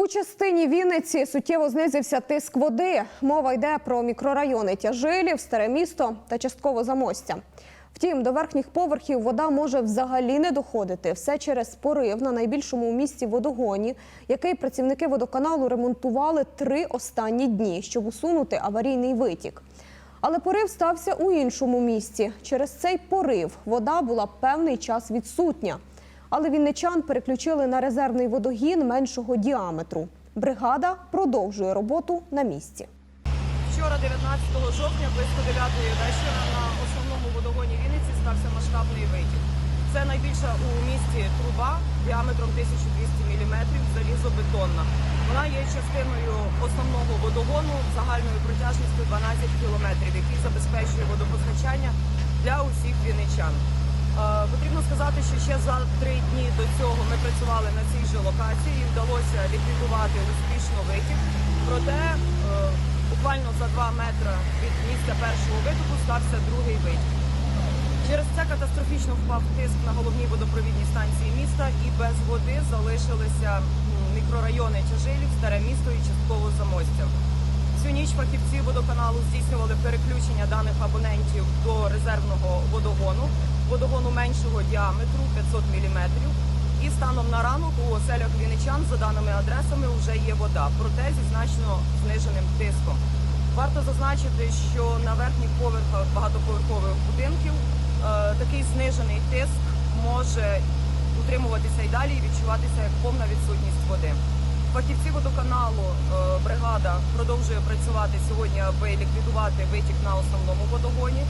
У частині Вінниці суттєво знизився тиск води. Мова йде про мікрорайони Тяжилів, Старе місто та частково Замостя. Втім, до верхніх поверхів вода може взагалі не доходити. Все через порив на найбільшому у місті водогоні, який працівники водоканалу ремонтували три останні дні, щоб усунути аварійний витік. Але порив стався у іншому місті. Через цей порив вода була певний час відсутня. Але вінничан переключили на резервний водогін меншого діаметру. Бригада продовжує роботу на місці. Вчора, 19 жовтня, близько 9 вечора, на основному водогоні Вінниці стався масштабний витік. Це найбільша у місті труба діаметром 1200 мм, залізобетонна. Вона є частиною основного водогону загальною протяжністю 12 км, який забезпечує водопостачання для усіх вінничан. Потрібно сказати, що ще за три дні до цього ми працювали на цій же локації і вдалося ліквідувати успішно витік. Проте е, буквально за два метри від місця першого витоку стався другий витік. Через це катастрофічно впав тиск на головній водопровідній станції міста і без води залишилися мікрорайони Тяжилів, Старе місто і частково Замостя. Всю ніч фахівці водоканалу здійснювали переключення даних абонентів до резервного водогону, водогону меншого діаметру 500 мм. І станом на ранок у оселях вінничан за даними адресами вже є вода, проте зі значно зниженим тиском. Варто зазначити, що на верхніх поверхах багатоповерхових будинків е, такий знижений тиск може утримуватися і далі і відчуватися як повна відсутність води. Фахівці водоканалу е, бригада продовжує працювати сьогодні, аби ліквідувати витік на основному водогоні.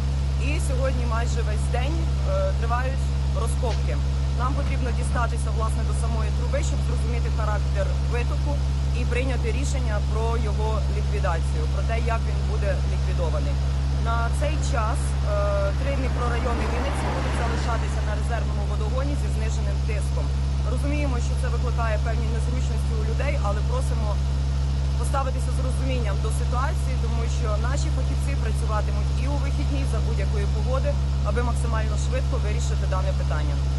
І сьогодні майже весь день е, тривають розкопки. Нам потрібно дістатися власне до самої труби, щоб зрозуміти характер витоку і прийняти рішення про його ліквідацію, про те, як він буде ліквідований. На цей час е, три мікрорайони Вінниці будуть залишатися на резервному водогоні зі зниженим тиском. Розуміємо, що це викликає певні незручності у людей, але просимо поставитися з розумінням до ситуації, тому що наші фахівці працюватимуть і у вихідні за будь-якої погоди, аби максимально швидко вирішити дане питання.